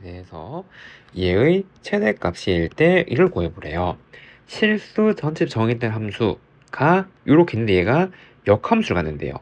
대해서 얘의 최대값일 때 이를 구해보래요. 실수 전체 정의된 함수가 이렇게 있는데 얘가 역함수를 갖는데요.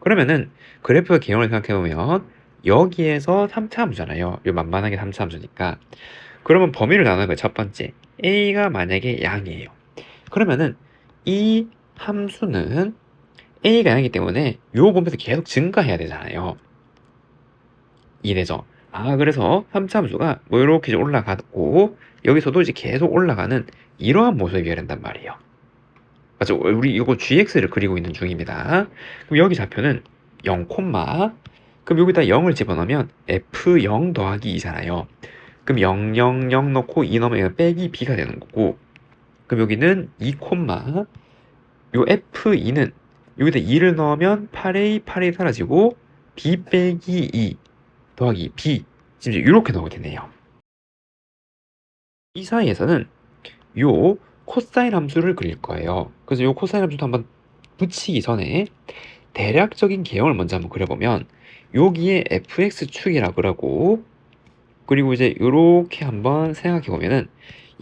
그러면은 그래프의 개형을 생각해보면 여기에서 3차 함수잖아요. 이 만만하게 3차 함수니까. 그러면 범위를 나누는 거예요. 첫 번째. a가 만약에 양이에요. 그러면은 이 함수는 a가 양이기 때문에 요 범위에서 계속 증가해야 되잖아요. 이래죠. 아, 그래서 3차 함수가 뭐 이렇게 이제 올라가고 여기서도 이제 계속 올라가는 이러한 모습이 되어낸단 말이에요. 맞죠? 우리 이거 gx를 그리고 있는 중입니다. 그럼 여기 좌표는 0, 그럼 여기다 0을 집어넣으면 f0 더하기 2잖아요. 그럼 0, 0, 0 넣고 2 넣으면 빼기 b가 되는 거고 그럼 여기는 2, 요 f2는 여기다 2를 넣으면 8a, 8a 사라지고 b 빼기 2 더하기 b 지금 이렇게 나오게 되네요. 이 사이에서는 요 코사인 함수를 그릴 거예요. 그래서 요 코사인 함수도 한번 붙이기 전에 대략적인 개형을 먼저 한번 그려보면 여기에 fx축이라고 그러고 그리고 이제 이렇게 한번 생각해 보면은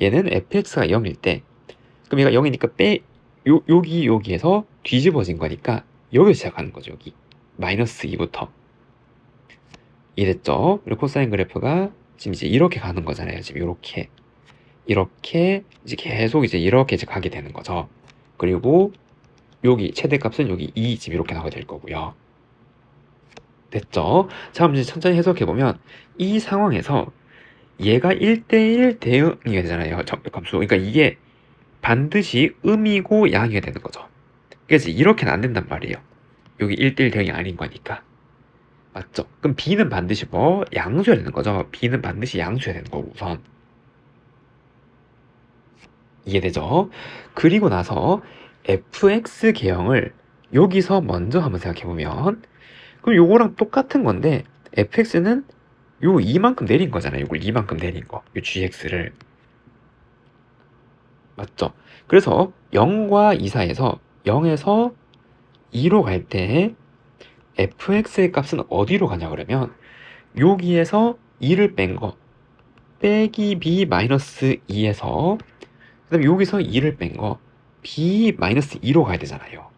얘는 fx가 0일 때 그럼 얘가 0이니까 빼 요, 여기 여기에서 뒤집어진 거니까 여기서 시작하는 거죠 여기 마이너스 2부터 이해됐죠? 그리고 코사인 그래프가 지금 이제 이렇게 가는 거잖아요 지금 이렇게 이렇게 이제 계속 이제 이렇게 이제 가게 되는 거죠 그리고 여기 최대값은 여기 2 지금 이렇게 나오게 될 거고요 됐죠? 자, 그럼 이제 천천히 해석해 보면 이 상황에서 얘가 1대1 대응이 되잖아요. 접근함수. 그러니까 이게 반드시 음이고 양이 되는 거죠. 그래서 이렇게는 안 된단 말이에요. 여기 1대1 대응이 아닌 거니까. 맞죠? 그럼 B는 반드시 뭐? 양수해야 되는 거죠. B는 반드시 양수해야 되는 거고, 우선. 이해되죠? 그리고 나서 fx 개형을 여기서 먼저 한번 생각해보면 그럼 요거랑 똑같은 건데 fx는 요 이만큼 내린 거잖아요. 이걸 이만큼 내린 거. 요 gx를. 맞죠? 그래서 0과 2 사이에서 0에서 2로 갈 때 fx의 값은 어디로 가냐 그러면 여기에서 2를 뺀 거 빼기 b 마이너스 2에서 그다음에 여기서 2를 뺀 거 b 마이너스 2로 가야 되잖아요.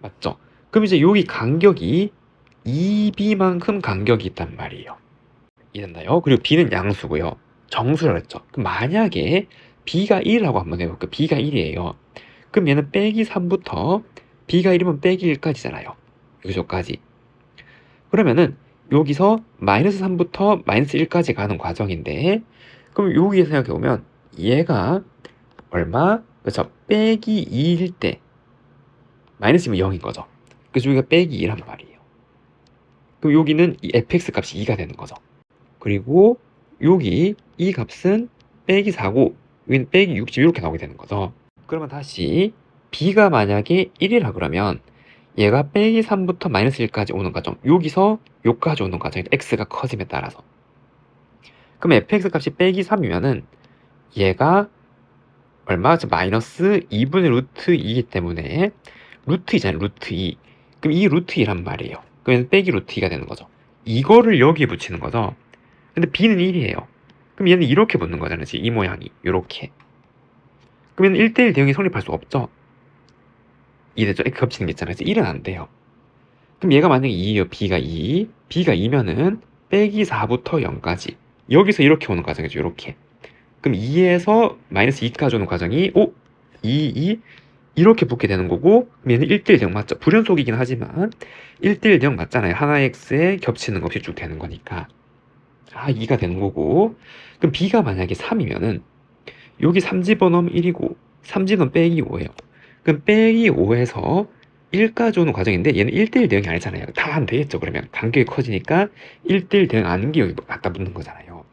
맞죠? 그럼 이제 여기 간격이 2b만큼 간격이 있단 말이에요. 이해됐나요? 그리고 b는 양수고요. 정수라고 했죠. 그럼 만약에 b가 1이라고 한번 해볼게요. b가 1이에요. 그럼 얘는 빼기 3부터 b가 1이면 빼기 1까지잖아요. 여기서까지. 그러면은 여기서 마이너스 3부터 마이너스 1까지 가는 과정인데 그럼 여기에 생각해보면 얘가 얼마? 그래서 빼기 2일 때 마이너스면 0인 거죠. 그래서 여기가 빼기 2란 말이에요. 그럼 여기는 이 fx 값이 2가 되는 거죠. 그리고 여기 이 값은 빼기 4고 여기는 빼기 60 이렇게 나오게 되는 거죠. 그러면 다시 b가 만약에 1이라 그러면 얘가 빼기 3부터 마이너스 1까지 오는 과정 여기서 여기까지 오는 과정이 x가 커짐에 따라서 그럼 fx 값이 빼기 3이면은 얘가 얼마? 마이너스 2분의 루트 2이기 때문에 루트 2잖아요. 루트 2. 그럼 이 루트 2란 말이에요. 그러면 빼기 루트 2가 되는 거죠. 이거를 여기에 붙이는 거죠. 근데 b는 1이에요. 그럼 얘는 이렇게 붙는 거잖아요. 이 모양이. 이렇게. 그러면 1대1 대응이 성립할 수 없죠. 이래죠. 이렇게 겹치는 게 있잖아요. 그래서 1은 안 돼요. 그럼 얘가 만약에 2예요. b가 2. b가 2면은 빼기 4부터 0까지. 여기서 이렇게 오는 과정이죠. 이렇게. 그럼 2에서 마이너스 2까지 오는 과정이 오! 2, 2 이렇게 붙게 되는 거고 얘는 1대1 대응 맞죠? 불연속이긴 하지만 1대1 대응 맞잖아요. 하나의 x에 겹치는 거 없이 쭉 되는 거니까 아 2가 되는 거고 그럼 b가 만약에 3이면은 여기 3 집어넣으면 1이고 3 집어넣으면 빼기 5예요. 그럼 빼기 5에서 1까지 오는 과정인데 얘는 1대1 대응이 아니잖아요. 다 안 되겠죠. 그러면 간격이 커지니까 1대1 대응 아닌 게 여기 갖다 붙는 거잖아요.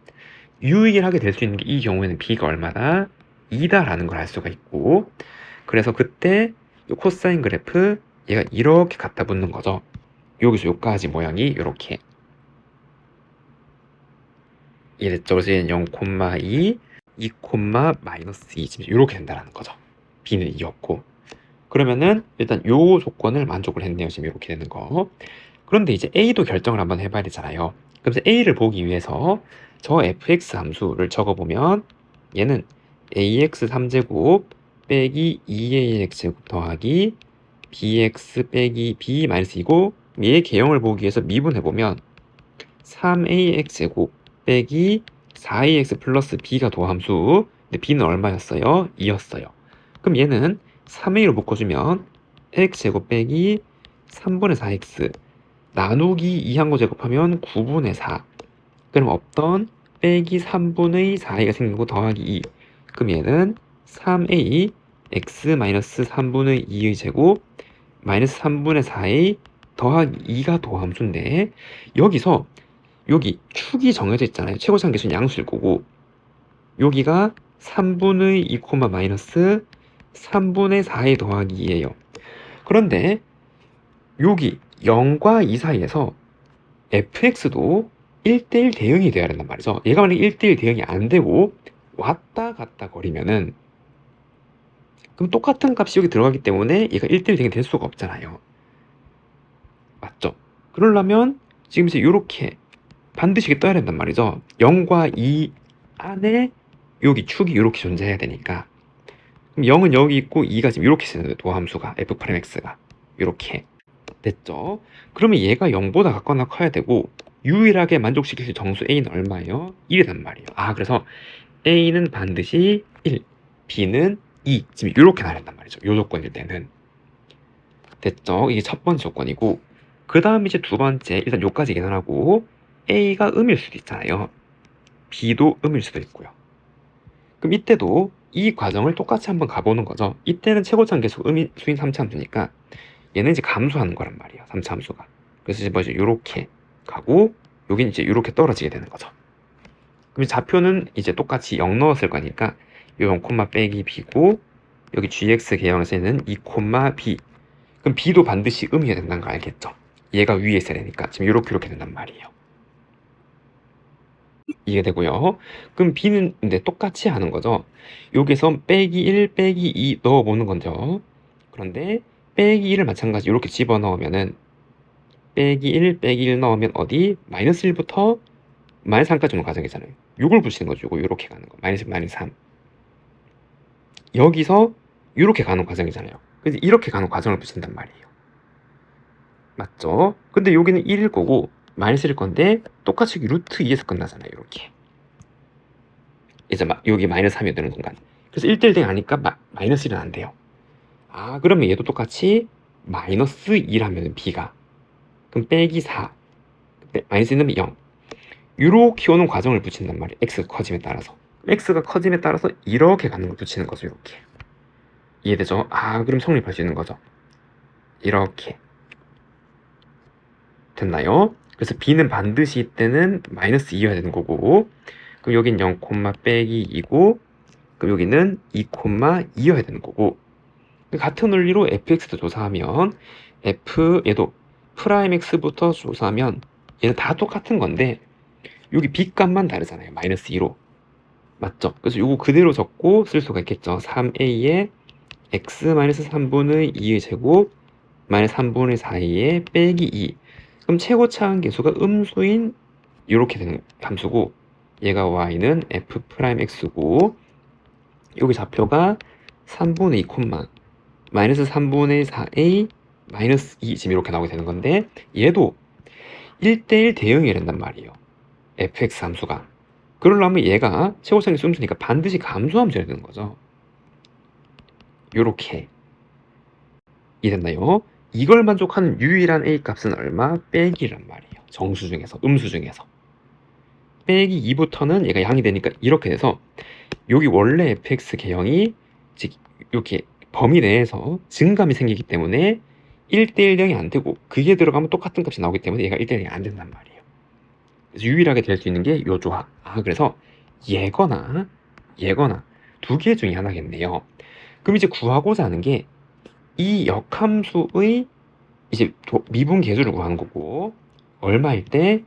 유의하게 될 수 있는 게 이 경우에는 b가 얼마다 2다라는 걸 알 수가 있고 그래서 그때 이 코사인 그래프 얘가 이렇게 갖다 붙는 거죠. 여기서 여기까지 모양이 이렇게 이랬죠. 그래서 얘는 0,2, 2, 마이너스 2 지금 이렇게 된다는 거죠. b는 2였고 그러면은 일단 요 조건을 만족을 했네요. 지금 이렇게 되는 거. 그런데 이제 a도 결정을 한번 해봐야 되잖아요. 그래서 a를 보기 위해서 저 fx 함수를 적어보면 얘는 ax 3제곱 빼기 2ax제곱 더하기 bx 빼기 b 마이너스 2고 얘의 개형을 보기 위해서 미분해보면 3ax제곱 빼기 4ax 플러스 b가 도함수 근데 b는 얼마였어요? 2였어요. 그럼 얘는 3a로 묶어주면 x제곱 빼기 3분의 4x 나누기 2한 거 제곱하면 9분의 4 그럼 없던 빼기 3분의 4a가 생기고 더하기 2 그럼 얘는 3a x 마이너스 3분의 2의 제곱 마이너스 3분의 4a 더하기 2가 도함수인데 여기서 여기 축이 정해져 있잖아요. 최고차항 계수는 양수일 거고 여기가 3분의 2 콤마 마이너스 3분의 4의 더하기 2예요. 그런데 여기 0과 2 사이에서 fx도 1대1 대응이 돼야 된단 말이죠. 얘가 만약에 1대1 대응이 안 되고 왔다 갔다 거리면은 그럼 똑같은 값이 여기 들어가기 때문에 얘가 1대1 대응이 될 수가 없잖아요. 맞죠? 그러려면 지금 이제 이렇게 반드시 떠야 된단 말이죠. 0과 2 안에 여기 축이 이렇게 존재해야 되니까 그럼 0은 여기 있고 2가 지금 이렇게 쓰는 도함수가 f'(x가) 이렇게 됐죠? 그러면 얘가 0보다 같거나 커야 되고 유일하게 만족시킬 수 정수 a는 얼마예요? 1이란 말이에요. 아 그래서 a는 반드시 1, b는 2 지금 이렇게 나란단 말이죠. 요 조건일 때는 됐죠? 이게 첫 번째 조건이고 그 다음 이제 두 번째 일단 요까지 계산하고 a가 음일 수도 있잖아요. b도 음일 수도 있고요. 그럼 이때도 이 과정을 똑같이 한번 가보는 거죠. 이때는 최고차항 계속 음일 수인 3차 함수니까 얘는 이제 감소하는 거란 말이에요. 3차 함수가. 그래서 이제 뭐죠? 요렇게 가고 여긴 이제 이렇게 떨어지게 되는 거죠. 그럼 좌표는 이제 똑같이 0 넣었을 거니까 요 0, 빼기 b고 여기 gx 개형에서는 2, b 그럼 b도 반드시 음이어야 된다는 거 알겠죠? 얘가 위에 있어야 되니까 지금 이렇게 이렇게 된단 말이에요. 이해되고요. 그럼 b는 근데 똑같이 하는 거죠. 여기서 빼기 1, 빼기 2 넣어보는 건죠. 그런데 빼기 1을 마찬가지 이렇게 집어넣으면은 빼기 1, 빼기 1 넣으면 어디? 마이너스 1부터 마이너스 3까지 오는 과정이잖아요. 6을 붙이는 거죠. 이렇게 가는 거. 마이너스 마이너스 3. 여기서 이렇게 가는 과정이잖아요. 그래서 이렇게 가는 과정을 붙인단 말이에요. 맞죠? 근데 여기는 1일 거고 마이너스일 건데 똑같이 루트 2에서 끝나잖아요. 이렇게. 이제 막 여기 마이너스 3이 되는 순간. 그래서 1대1 대 아니까 마, 마이너스 1은 안 돼요. 아 그러면 얘도 똑같이 마이너스 2라면 b가 그럼 빼기 4 마이너스 1은 0 이렇게 오는 과정을 붙인단 말이에요. x가 커짐에 따라서. x가 커짐에 따라서 이렇게 가는 걸 붙이는 거죠. 이렇게. 이해되죠? 아 그럼 성립할 수 있는 거죠. 이렇게. 됐나요? 그래서 b는 반드시 이때는 마이너스 2여야 되는 거고 그럼 여긴 0, 빼기 2고 그럼 여기는 2, 2여야 되는 거고. 같은 원리로 fx도 조사하면 f 얘도 프라임 x부터 조사하면 얘는 다 똑같은 건데 여기 b 값만 다르잖아요. 마이너스 2로. 맞죠? 그래서 이거 그대로 적고 쓸 수가 있겠죠. 3a에 x 마이너스 3분의 2의 제곱 마이너스 3분의 4의 빼기 2 그럼 최고 차항 계수가 음수인 이렇게 되는 함수고 얘가 y는 f 프라임 x고 여기 좌표가 3분의 2 콤마 마이너스 3분의 4a 마이너스 2 지금 이렇게 나오게 되는 건데 얘도 1대1 대응이 된단 말이에요. fx 함수가. 그러려면 얘가 최고차항이 음수니까 반드시 감소함수야 되는 거죠. 요렇게 이해됐나요? 이걸 만족하는 유일한 a 값은 얼마? 빼기란 말이에요. 정수 중에서, 음수 중에서. 빼기 2부터는 얘가 양이 되니까 이렇게 돼서 여기 원래 fx 개형이 즉 이렇게 범위 내에서 증감이 생기기 때문에 1대1 대응이 안 되고 그게 들어가면 똑같은 값이 나오기 때문에 얘가 1대1 대응이 안 된단 말이에요. 그래서 유일하게 될 수 있는 게 요 조합. 아 그래서 얘거나 얘거나 두 개 중에 하나겠네요. 그럼 이제 구하고자 하는 게 이 역함수의 이제 도, 미분 계수를 구하는 거고 얼마일 때?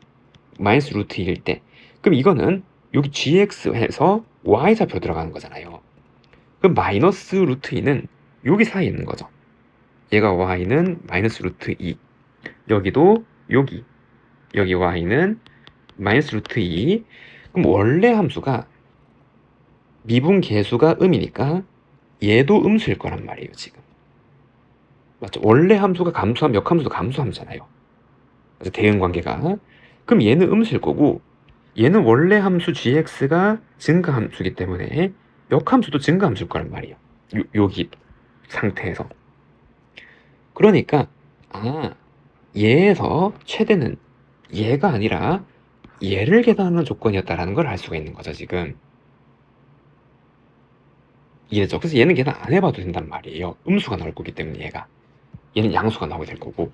마이너스 루트 1일 때. 그럼 이거는 여기 gx에서 y좌표 들어가는 거잖아요. 그럼 마이너스 루트 2는 여기 사이에 있는 거죠. 얘가 y는 마이너스 루트 2 여기도 여기. 여기 y는 마이너스 루트 2 그럼 원래 함수가 미분 계수가 음이니까 얘도 음수일 거란 말이에요 지금 맞죠? 원래 함수가 감수함 역함수도 감수함이잖아요. 그래서 대응 관계가. 그럼 얘는 음수일 거고 얘는 원래 함수 gx가 증가 함수이기 때문에 역함수도 증가 함수일 거란 말이에요. 요, 여기 상태에서. 그러니까 아 얘에서 최대는 얘가 아니라 얘를 계산하는 조건이었다라는 걸 알 수가 있는 거죠 지금. 이해죠? 그래서 얘는 계산 안 해봐도 된단 말이에요. 음수가 나올 거기 때문에 얘가 얘는 양수가 나오게 될 거고.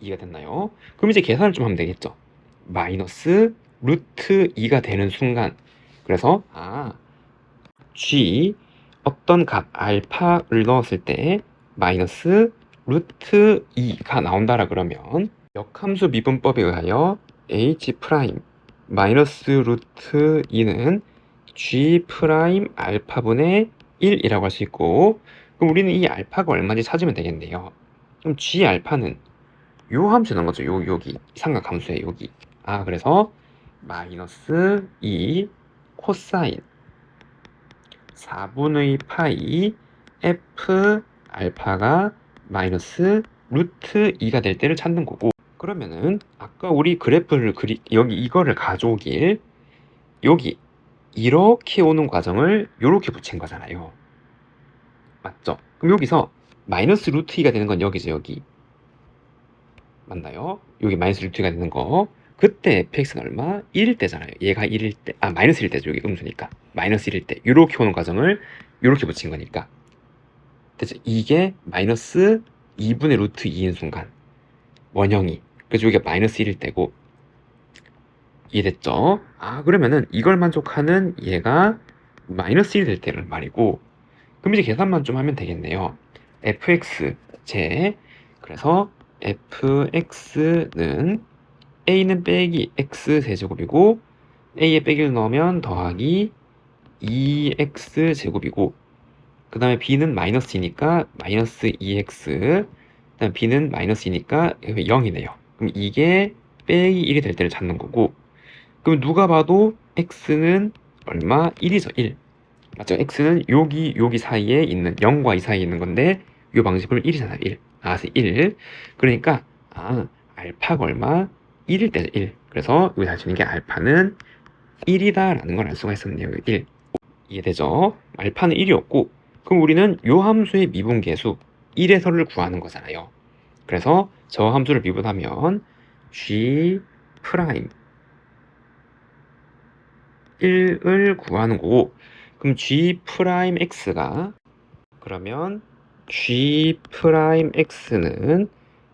이해가 됐나요? 그럼 이제 계산을 좀 하면 되겠죠? 마이너스 루트 2가 되는 순간. 그래서 아 g 어떤 값 알파를 넣었을 때 마이너스 루트 2가 나온다라 그러면 역함수 미분법에 의하여 h 프라임 마이너스 루트 2는 g 프라임 알파분의 1이라고 할 수 있고 그럼 우리는 이 알파가 얼마인지 찾으면 되겠네요. 그럼 g 알파는 요 함수에 나온 거죠? 요 여기. 삼각함수에 여기. 아 그래서 마이너스 2 코사인 4분의 파이 f 알파가 마이너스 루트 2가 될 때를 찾는 거고. 그러면은 아까 우리 그래프를 그리 여기 이거를 가져오길 여기 이렇게 오는 과정을 이렇게 붙인 거잖아요 맞죠? 그럼 여기서 마이너스 루트 2가 되는 건 여기죠 여기 맞나요? 여기 마이너스 루트 2가 되는 거 그때 fx는 얼마? 1일 때잖아요 얘가 1일 때 아 마이너스 1일 때죠 여기 음수니까 마이너스 1일 때 이렇게 오는 과정을 이렇게 붙인 거니까 됐죠? 이게 마이너스 2분의 루트 2인 순간 원형이 그래서 여기가 마이너스 1일 때고 이해됐죠? 아 그러면은 이걸 만족하는 얘가 마이너스 1이 될 때는 말이고 그럼 이제 계산만 좀 하면 되겠네요. Fx 제 그래서 fx는 a는 빼기 x 세제곱이고 a에 빼기를 넣으면 더하기 2x 제곱이고 그 다음에 b는 마이너스 2니까 마이너스 2x 그 다음에 b는 마이너스 2니까 0이네요. 그럼 이게 빼기 1이 될 때를 찾는 거고 그럼 누가 봐도 x는 얼마? 1이죠 1 맞죠? x는 여기 여기 사이에 있는 0과 2 사이에 있는 건데 이 방식을 1이잖아요 1 나와서 1 그러니까 아 알파가 얼마? 1일 때죠 1 그래서 여기 다시 있는 게 알파는 1이다 라는 걸 알 수가 있었네요 1 이해되죠? 알파는 1이었고 그럼 우리는 요 함수의 미분계수 1에서를 구하는 거잖아요 그래서 저 함수를 미분하면 g 프라임 1을 구하는 거고 그럼 g 프라임 x가 그러면 g 프라임 x는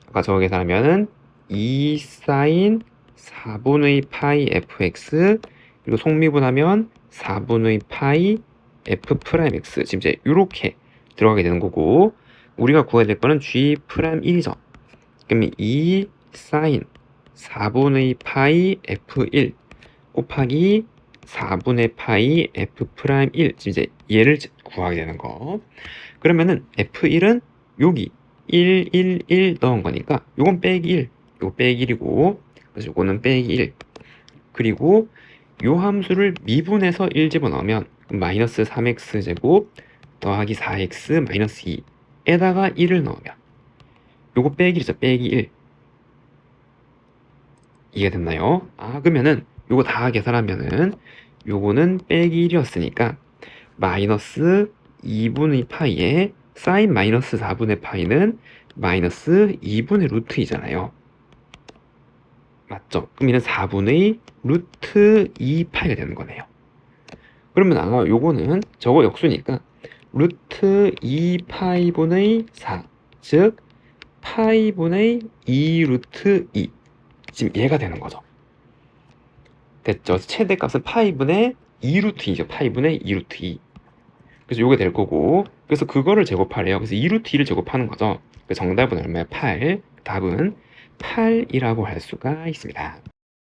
아까 저거 계산하면은 2 사인 4분의 파이 fx 그리고 속미분하면 4분의 파이 f 프라임 x. 지금 이제 이렇게 들어가게 되는 거고 우리가 구해야 될 거는 g 프라임 1이죠. 그러면 2 사인 4분의 파이 f1 곱하기 4분의 파이 f 프라임 1 지금 이제 얘를 구하게 되는 거. 그러면은 f1은 여기 1, 1, 1 넣은 거니까 요건 빼기 1 요거 빼기 1이고 그래서 요거는 빼기 1 그리고 요 함수를 미분해서 1 집어넣으면 마이너스 3x 제곱 더하기 4x 마이너스 2 에다가 1을 넣으면 요거 빼기 1이죠. 빼기 1 이해가 됐나요? 아 그러면은 요거 다 계산하면은 요거는 빼기 1이었으니까 마이너스 2분의 파이에 사인 마이너스 4분의 파이는 마이너스 2분의 루트 이잖아요. 맞죠? 그럼 얘는 4분의 루트 2파이가 되는 거네요. 그러면 아 요거는 저거 역수니까 루트 2파이분의 4 즉 파이분의 2 루트 2 지금 얘가 되는 거죠 됐죠? 최대값은 파이분의 2루트 2죠. 파이분의 2루트 2. 그래서 요게 될 거고 그래서 그거를 제곱하래요. 그래서 2루트 2를 제곱하는 거죠. 그래서 정답은 얼마야? 8. 답은 8이라고 할 수가 있습니다.